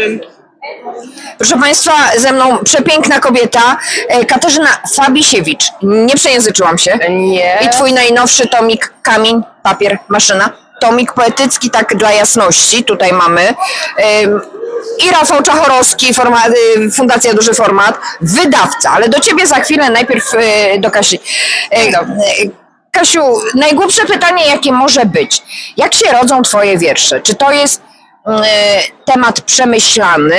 jeden. Proszę Państwa, ze mną przepiękna kobieta, e, Katarzyna Fabisiewicz. Nie przejęzyczyłam się. Nie. I twój najnowszy tomik Kamień, papier, maszyna. Tomik poetycki, tak dla jasności, tutaj mamy. I Rafał Czachorowski, forma, y, Fundacja Duży Format, wydawca, ale do ciebie za chwilę, najpierw y, do Kasi. Y, Kasiu, najgłupsze pytanie, jakie może być. Jak się rodzą twoje wiersze? Czy to jest temat przemyślany,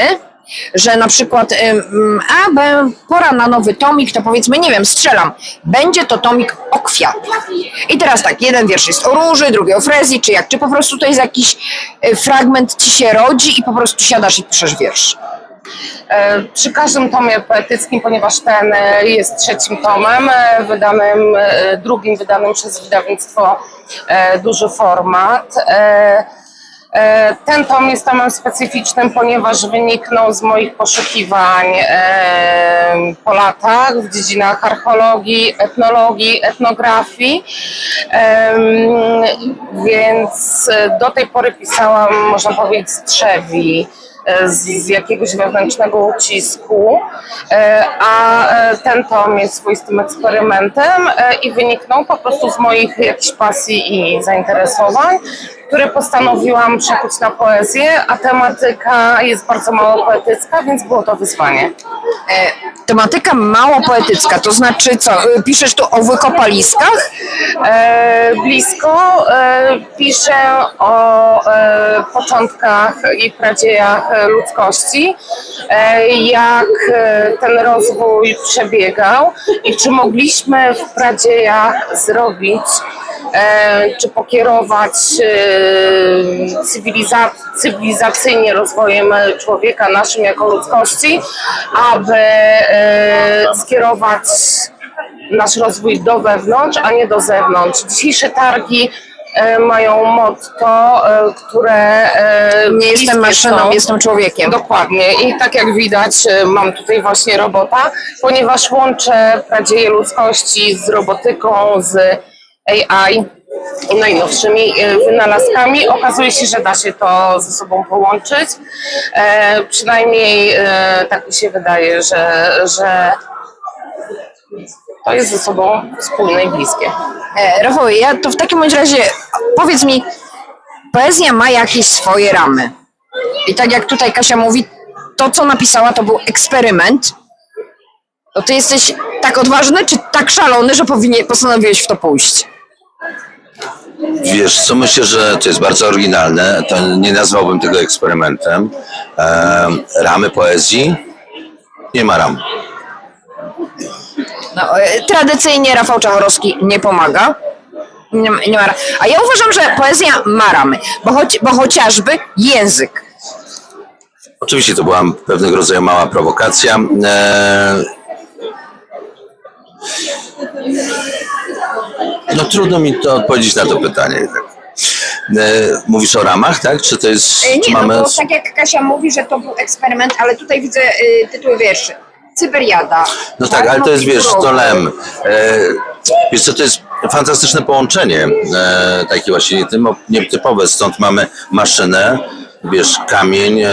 że na przykład, ym, a be- pora na nowy tomik, to powiedzmy, nie wiem, strzelam, będzie to tomik o kwiatach. I teraz tak, jeden wiersz jest o róży, drugi o frezji, czy jak, czy po prostu to jest jakiś y, fragment ci się rodzi i po prostu siadasz i piszesz wiersz. E, Przy każdym tomie poetyckim, ponieważ ten e, jest trzecim tomem, e, wydanym, drugim wydanym przez wydawnictwo Duży Format. E, Ten tom jest tomem specyficznym, ponieważ wyniknął z moich poszukiwań e, po latach w dziedzinach archeologii, etnologii, etnografii. Więc e, do tej pory pisałam, można powiedzieć, z trzewi z, z jakiegoś wewnętrznego ucisku, e, a e, ten tom jest swoistym eksperymentem e, i wyniknął po prostu z moich jakichś pasji i zainteresowań, które postanowiłam przekuć na poezję, a tematyka jest bardzo mało poetycka, więc było to wyzwanie. Tematyka mało poetycka, to znaczy co, y, piszesz tu o wykopaliskach? E, blisko e, piszę o e, początkach i pradziejach e, ludzkości, e, jak e, ten rozwój przebiegał i czy mogliśmy w pradziejach zrobić, czy pokierować e, cywiliza cywilizacyjnie rozwojem e, człowieka, naszym jako ludzkości, aby e, skierować nasz rozwój do wewnątrz, a nie do zewnątrz. Dzisiejsze targi e, mają motto, e, które e, Nie jestem maszyną, są- jestem człowiekiem. Dokładnie. I tak jak widać, e, mam tutaj właśnie robota, ponieważ łączę nadzieję ludzkości z robotyką, z AI i najnowszymi e, wynalazkami. Okazuje się, że da się to ze sobą połączyć. E, przynajmniej e, tak mi się wydaje, że, że to jest ze sobą spójne i bliskie. E, Rafał, ja to w takim razie powiedz mi, poezja ma jakieś swoje ramy. I tak jak tutaj Kasia mówi, to co napisała to był eksperyment. To ty jesteś tak odważny, czy tak szalony, że powinie, postanowiłeś w to pójść? Wiesz co, myślę, że to jest bardzo oryginalne. To nie nazwałbym tego eksperymentem. Em, ramy poezji? Nie ma ram. No, e, tradycyjnie Rafał Czachorowski nie pomaga. Nie, ma- nie ma, ra- a ja uważam, że poezja ma ramy, bo, choć, bo chociażby język. Oczywiście to była pewnego rodzaju mała prowokacja. E, No trudno mi to odpowiedzieć na to pytanie. E, Mówisz o ramach, tak? Czy to jest... E, czy Nie, mamy... no bo tak jak Kasia mówi, że to był eksperyment, ale tutaj widzę y, tytuły wierszy. Cyberiada. No tak, ale to jest, wiesz, to lem. E, wiesz co, to jest fantastyczne połączenie, e, takie właśnie nietypowe, stąd mamy maszynę, wiesz, kamień, e,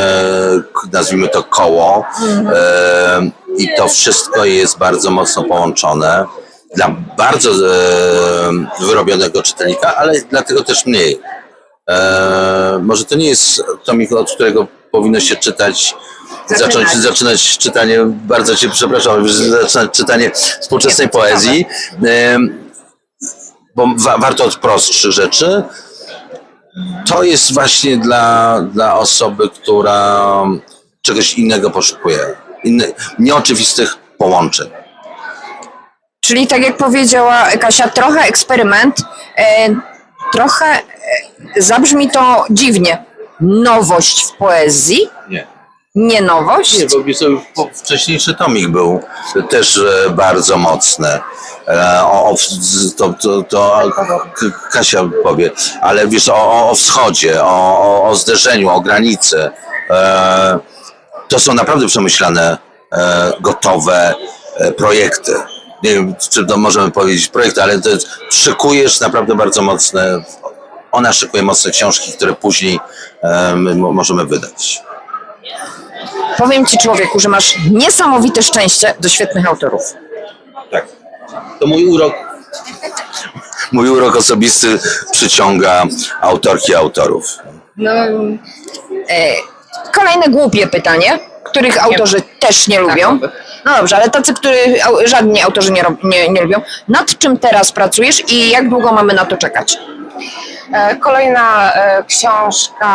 nazwijmy to koło e, i to wszystko jest bardzo mocno połączone dla bardzo e, wyrobionego czytelnika, ale dlatego też mniej. E, może to nie jest tomik, od którego powinno się czytać, Zaczynać. zacząć zaczynać czytanie, bardzo cię przepraszam, zaczynać czytanie współczesnej to poezji, e, bo wa, warto od prostszych rzeczy. To jest właśnie dla, dla osoby, która czegoś innego poszukuje, inny, nieoczywistych połączeń. Czyli tak jak powiedziała Kasia, trochę eksperyment, e, trochę e, zabrzmi to dziwnie. Nowość w poezji, Nie. nie nowość. Nie, bo wcześniejszy tomik był też e, bardzo mocny. O, o, to, to, to Kasia powie, ale wiesz, o, o- wschodzie, o, o, o zderzeniu, o granicy. E, To są naprawdę przemyślane, e, gotowe e, projekty. Nie wiem, czy to możemy powiedzieć projekty, ale to jest, szykujesz naprawdę bardzo mocne, ona szykuje mocne książki, które później my mo- możemy wydać. powiem ci człowieku, że masz niesamowite szczęście do świetnych autorów. Tak. To mój urok. Mój urok osobisty przyciąga autorki autorów. No, e, kolejne głupie pytanie, których autorzy też nie lubią. No dobrze, ale tacy, których au- żadni autorzy nie, rob- nie, nie lubią. Nad czym teraz pracujesz i jak długo mamy na to czekać? E, Kolejna e, książka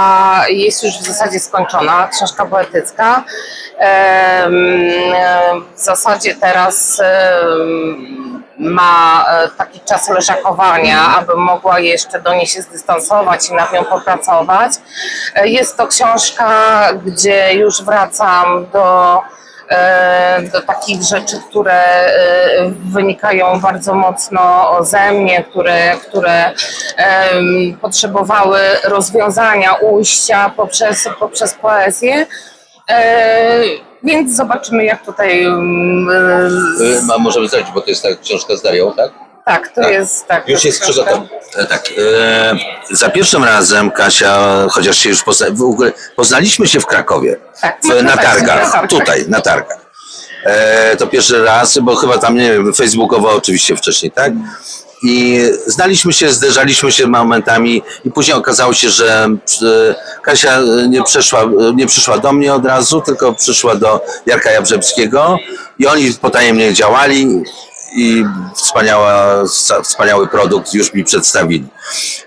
jest już w zasadzie skończona, książka poetycka. Em, e, W zasadzie teraz em, ma e, taki czas leżakowania, aby mogła jeszcze do niej się zdystansować i nad nią popracować. E, Jest to książka, gdzie już wracam do e, do takich rzeczy, które wynikają bardzo mocno ze mnie, które, które potrzebowały rozwiązania, ujścia poprzez, poprzez poezję. Więc zobaczymy, jak tutaj. em, e, A możemy zrobić, bo to jest ta książka z Darią, tak? Tak, to Tak. jest tak. Już jest przygotowana. E, Tak. E, za pierwszym razem Kasia, chociaż się już pozna, poznaliśmy się w Krakowie. Tak, w, na tak, targach. targach. Tutaj, na targach. E, to pierwszy raz, bo chyba tam, nie wiem, facebookowo oczywiście wcześniej, tak? I znaliśmy się, zderzaliśmy się momentami i później okazało się, że Kasia nie, przeszła, nie przyszła do mnie od razu, tylko przyszła do Jarka Jabrzebskiego i oni potajemnie działali i wspaniała, wspaniały produkt już mi przedstawili.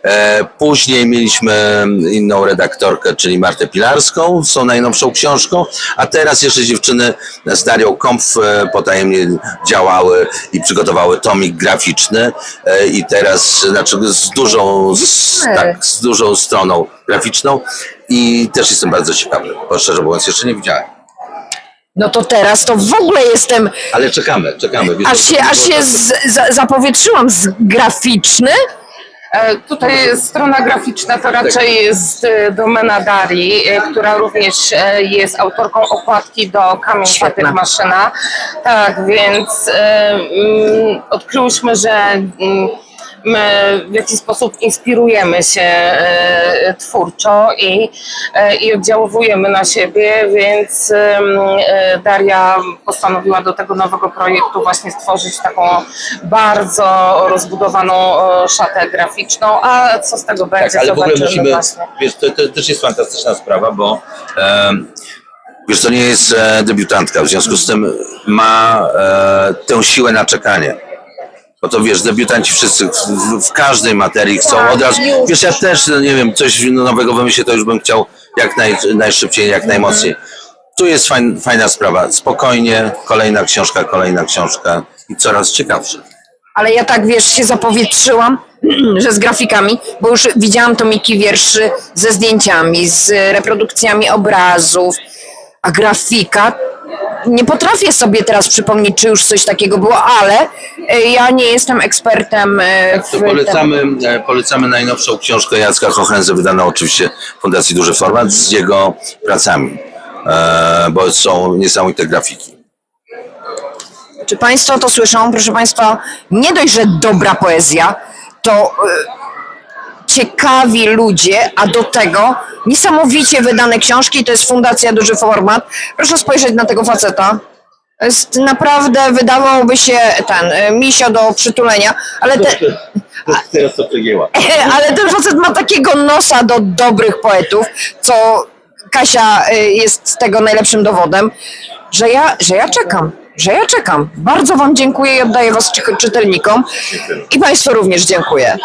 E, Później mieliśmy inną redaktorkę, czyli Martę Pilarską z tą najnowszą książką, a teraz jeszcze dziewczyny z Darią Kompf e, potajemnie działały i przygotowały tomik graficzny e, i teraz, znaczy z dużą, z, tak, z dużą stroną graficzną i też jestem bardzo ciekawy, bo szczerze mówiąc jeszcze nie widziałem. No to teraz to w ogóle jestem, Ale czekamy, czekamy. Wiesz, aż się, aż się z, za, zapowietrzyłam z graficzny. E, Tutaj strona graficzna to raczej jest e, domena Darii, e, która również e, jest autorką okładki do Kamień Świetna. Papier Maszyna. Tak, więc e, mm, odkryłyśmy, że mm, w jakiś sposób inspirujemy się e, twórczo i, e, i oddziałujemy na siebie, więc e, Daria postanowiła do tego nowego projektu właśnie stworzyć taką bardzo rozbudowaną szatę graficzną, a co z tego będzie, Tak, ale w ogóle zobaczymy musimy, właśnie. wiesz, to, to też jest fantastyczna sprawa, bo em, wiesz, to nie jest debiutantka, w związku z tym ma e, tę siłę na czekanie. Bo to wiesz, debiutanci wszyscy w, w, każdej materii chcą Tak, od razu. Wiesz, ja też, no nie wiem, coś nowego wymyślię, to już bym chciał jak naj, najszybciej, jak najmocniej. Tu jest fajn, fajna sprawa. Spokojnie, kolejna książka, kolejna książka i coraz ciekawsze. Ale ja tak, wiesz, się zapowietrzyłam, że z grafikami, bo już widziałam tomiki wierszy ze zdjęciami, z reprodukcjami obrazów, a grafika, nie potrafię sobie teraz przypomnieć, czy już coś takiego było, ale e, ja nie jestem ekspertem e, w To polecamy, e, polecamy najnowszą książkę Jacka Hochenze, wydaną oczywiście w Fundacji Duży Format, z jego pracami, bo są niesamowite grafiki. Czy Państwo to słyszą? Proszę Państwa, nie dość, że dobra poezja, to ciekawi ludzie, a do tego niesamowicie wydane książki, to jest Fundacja Duży Format. Proszę spojrzeć na tego faceta. Jest naprawdę, wydawałoby się ten, y, misio do przytulenia, ale, te, Teraz to przegięła. ale ten facet ma takiego nosa do dobrych poetów, co Kasia y, jest tego najlepszym dowodem, że ja, że ja czekam, że ja czekam. Bardzo Wam dziękuję i oddaję Was czy- czytelnikom i Państwu również dziękuję.